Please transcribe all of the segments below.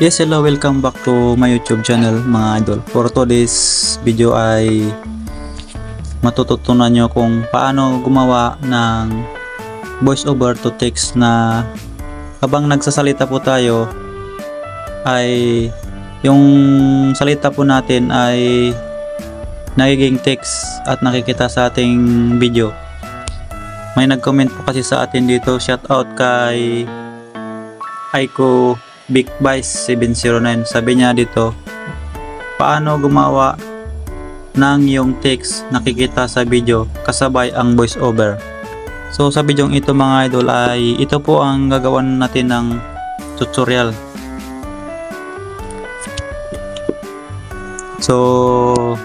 Yes, hello, welcome back to my YouTube channel mga idol. For today's video ay matututunan nyo kung paano gumawa ng voice over to text na habang nagsasalita po tayo ay yung salita po natin ay nagiging text at nakikita sa ating video. May nag-comment po kasi sa atin dito, shout out kay Aiko Big Vice 709. Sabi niya dito, paano gumawa ng yung text nakikita sa video kasabay ang voice over. So sa video ito mga idol ay ito po ang gagawan natin ng tutorial. So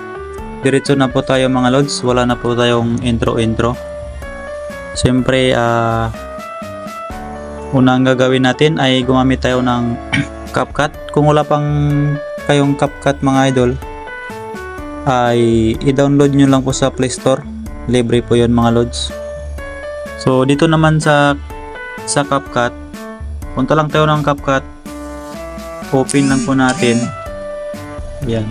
diretso na po tayo mga lods, wala na po tayong intro intro. Siyempre ah unang gagawin natin ay gumamit tayo ng CapCut. Kung wala pang kayong CapCut mga idol, ay i-download nyo lang po sa Play Store. Libre po yon mga lods. So dito naman sa sa CapCut, punta lang tayo ng CapCut. Open lang po natin. Yan.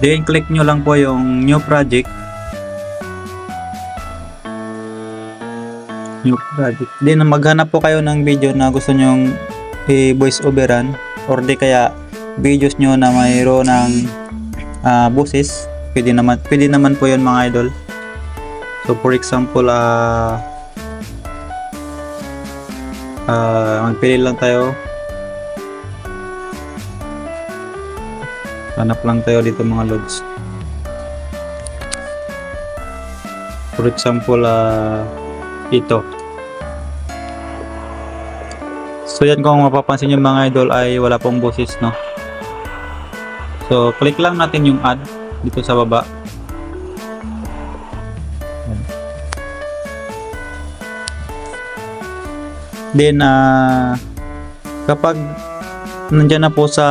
Then click nyo lang po yung new project new project. Then maghanap po kayo ng video na gusto nyong i-voice overan or di kaya videos nyo na mayroon ng ah, boses. Pwede naman, pwede naman po yun mga idol. So for example, ah ah, magpili lang tayo. Hanap lang tayo dito mga lods. For example, ah ito. So yan kung mapapansin yung mga idol ay wala pong boses no. So click lang natin yung add dito sa baba. Then ah kapag nandyan na po sa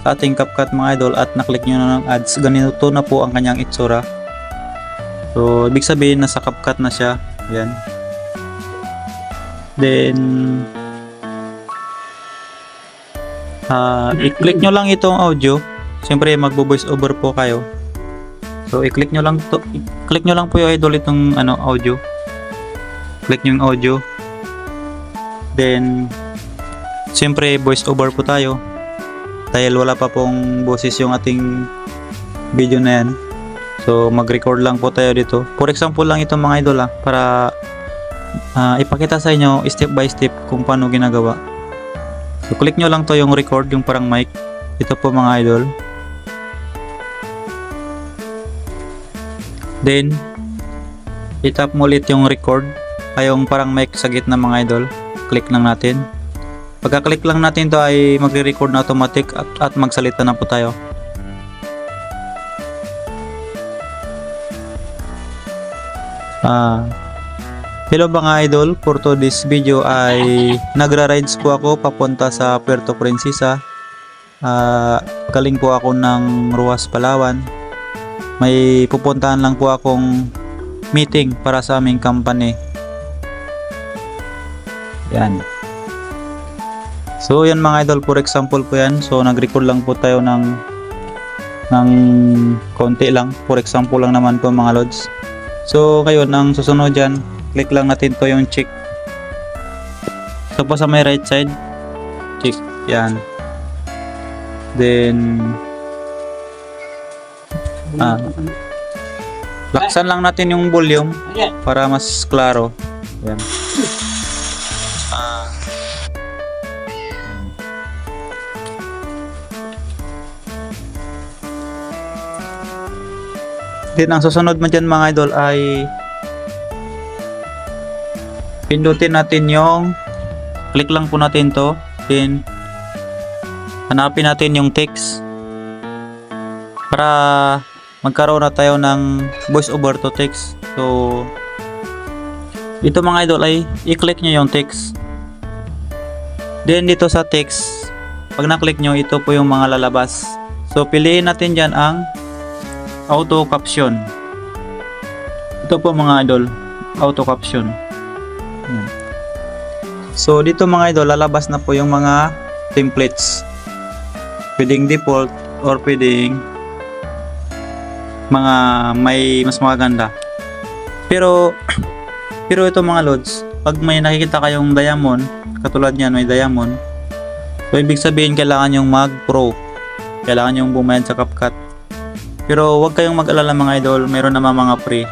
sa ating CapCut mga idol at naklik nyo na ng ads, ganito na po ang kanyang itsura. So, ibig sabihin nasa CapCut na siya. Ayan. Then, ah i-click nyo lang itong audio. Siyempre, magbo-voice over po kayo. So, i-click nyo lang to, i-click nyo lang po yung idol itong ano, audio. Click nyo yung audio. Then, siyempre, voice over po tayo. Dahil wala pa pong boses yung ating video na yan. So mag-record lang po tayo dito. For example lang ito mga idol ah, para ah, ipakita sa inyo step by step kung paano ginagawa. So click nyo lang to yung record, yung parang mic. Ito po mga idol. Then itap mo ulit yung record ay yung parang mic sa gitna mga idol. Click lang natin. Pagka-click lang natin to ay magre-record na automatic at, at magsalita na po tayo. Ah. hello mga idol, for today's video ay nagra-rides po ako papunta sa Puerto Princesa. Ah, galing po ako ng Ruas, Palawan. May pupuntahan lang po akong meeting para sa aming company. Yan. So yan mga idol, for example po yan. So nag-record lang po tayo ng ng konti lang. For example lang naman po mga lods. So, ngayon, ang susunod dyan, click lang natin to yung check. Po sa may right side, check. Yan. Then, ah, laksan lang natin yung volume para mas klaro. Yan. Then ang susunod mo dyan mga idol ay pindutin natin yung click lang po natin to then hanapin natin yung text para magkaroon na tayo ng voice over to text. So ito mga idol ay i-click nyo yung text. Then dito sa text pag na-click nyo ito po yung mga lalabas. So piliin natin dyan ang auto caption ito po mga idol auto caption. So dito mga idol, lalabas na po yung mga templates. Pwedeng default or pwedeng mga may mas maganda. Pero pero ito mga lods, pag may nakikita kayong diamond, katulad niyan may diamond, so ibig sabihin kailangan yung mag pro. Kailangan yung bumayad sa CapCut. Pero huwag kayong mag-alala mga idol, meron naman mga free.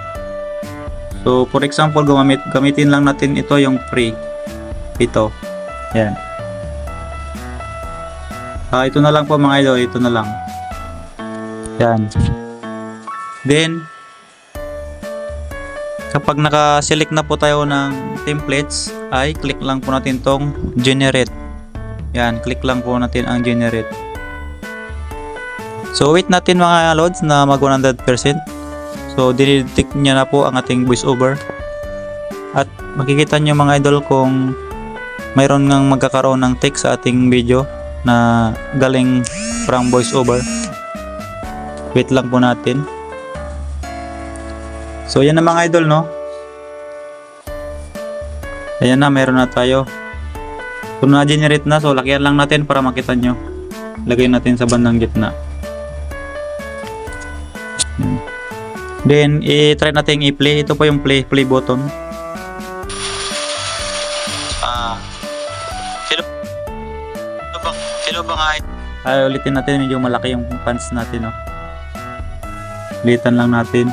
So for example, gumamit gamitin lang natin ito yung free. Ito. Yan. Ah, ito na lang po mga idol, ito na lang. Yan. Then kapag naka-select na po tayo ng templates, ay click lang po natin tong generate. Yan, click lang po natin ang generate. So wait natin mga loads na mag 100%. So dinidetect niya na po ang ating voiceover. At makikita niyo mga idol kung mayroon ngang magkakaroon ng text sa ating video na galing from voiceover. Wait lang po natin. So yan na mga idol no. Ayan na, meron na tayo. Kung na-generate na, so lakihan lang natin para makita nyo. Lagay natin sa bandang gitna. Then, i-try natin i-play. Ito po yung play, play button. Ah. Kilo ba, kilo ba nga? Ay, ulitin natin. Medyo malaki yung pants natin, no? Ulitan lang natin.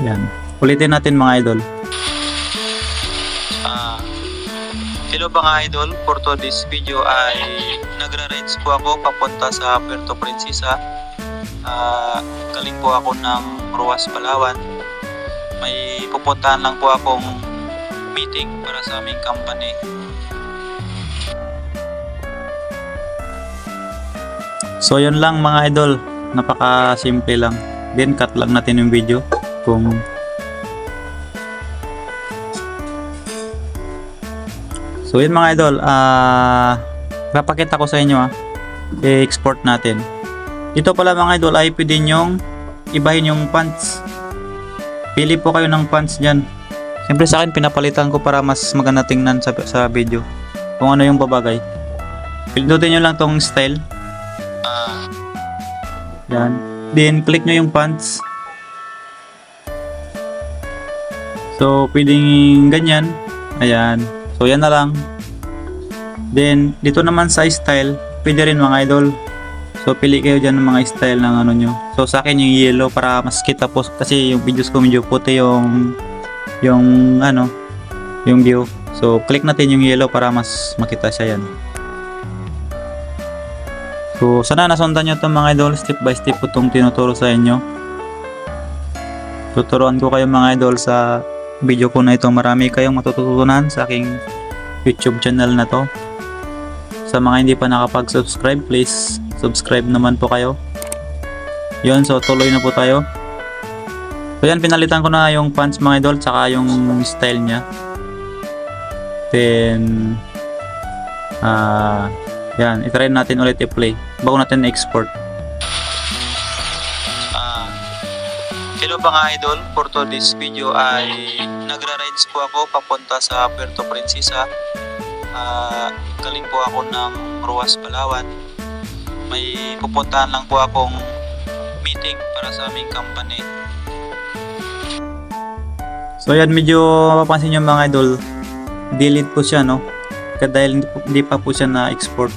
Yan. Ulitin natin mga idol. Ah, hello mga idol, for today's video ay nagra-rides po ako papunta sa Puerto Princesa. Ah, galing po ako ng Ruas, Palawan. May pupuntahan lang po akong meeting para sa aming company. So yun lang mga idol, napaka simple lang. Then cut lang natin yung video kung So yun mga idol, ah papakita ko sa inyo ah. I-export natin. Ito pala mga idol ay pwede nyong ibahin yung pants. Pili po kayo ng pants dyan. Siyempre sa akin pinapalitan ko para mas maganda tingnan sa, sa video. Kung ano yung babagay. Pindutin nyo lang tong style. Yan. Then click nyo yung pants. So, pwedeng ganyan. Ayan. So, yan na lang. Then, dito naman sa style, pwede rin mga idol. So, pili kayo dyan ng mga style ng ano nyo. So, sa akin yung yellow para mas kita po. Kasi yung videos ko medyo puti yung yung ano, yung view. So, click natin yung yellow para mas makita siya yan. So, sana nasundan nyo itong mga idol. Step by step po itong tinuturo sa inyo. Tuturuan ko kayo mga idol sa video ko na ito. Marami kayong matututunan sa aking YouTube channel na to. Sa mga hindi pa nakapag-subscribe, please subscribe naman po kayo. Yun, so tuloy na po tayo. So yan, pinalitan ko na yung pants mga idol, tsaka yung style niya. Then, ah, yan, itry natin ulit i-play bago natin export. Ah, hello mga idol, for today's video ay nagra-rides po ako papunta sa Puerto Princesa. Ah, galing po ako ng Ruas, Palawan. May pupuntahan lang po akong meeting para sa aming company. So yan, medyo mapapansin nyo mga idol, delete po siya no. Dahil hindi, pa po siya na-export.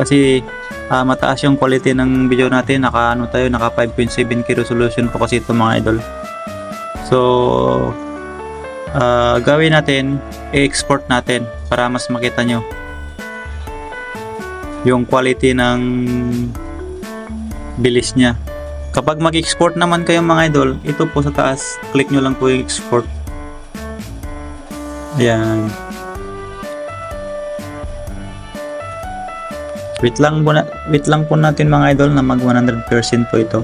Kasi ah, mataas yung quality ng video natin, naka ano tayo, naka 5.7k resolution po kasi ito mga idol. So, ah, gawin natin, i-export natin para mas makita nyo yung quality ng bilis niya. Kapag mag-export naman kayo mga idol, ito po sa taas, click nyo lang po yung export. Ayan. Wait lang po, na, wait lang po natin mga idol na mag 100% po ito.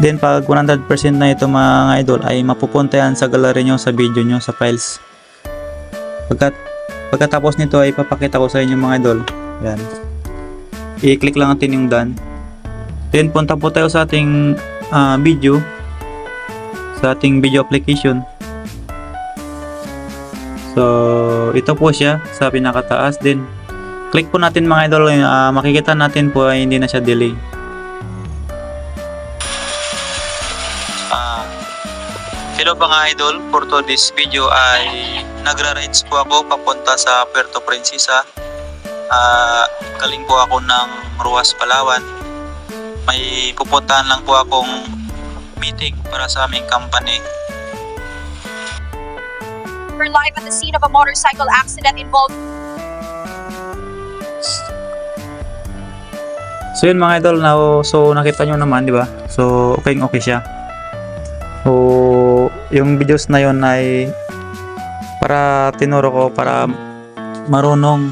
Then pag 100% na ito mga idol ay mapupunta yan sa gallery nyo, sa video nyo, sa files. Pagkat, pagkatapos nito ay papakita ko sa inyo mga idol. Yan. I-click lang natin yung done. Then punta po tayo sa ating ah, video sa ating video application. So, ito po siya sa pinakataas din. Click po natin mga idol, ah, makikita natin po ay hindi na siya delay. Ah, hello mga idol, for today's video ay nagra-rides po ako papunta sa Puerto Princesa. Ah, galing po ako ng Ruas, Palawan. May pupuntahan lang po akong meeting para sa aming company. We're live at the scene of a motorcycle accident involving So yun mga idol, na, so nakita nyo naman, di ba? So okay okay siya. So yung videos na yun ay para tinuro ko para marunong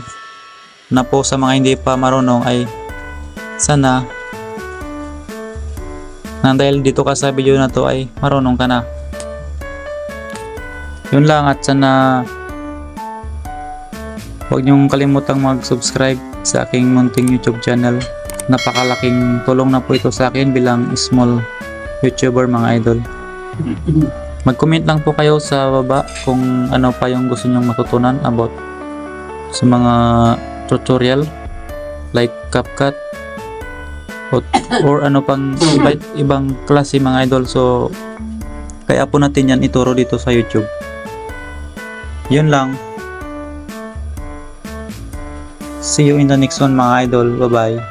na po sa mga hindi pa marunong ay sana na dahil dito ka sa video na to ay marunong ka na. Yun lang at sana huwag niyong kalimutang mag-subscribe sa aking munting YouTube channel napakalaking tulong na po ito sa akin bilang small YouTuber mga idol. Mag-comment lang po kayo sa baba kung ano pa yung gusto nyong matutunan about sa mga tutorial like CapCut or, or ano pang iba, ibang klase mga idol so kaya po natin yan ituro dito sa YouTube. Yun lang. See you in the next one mga idol. Bye-bye.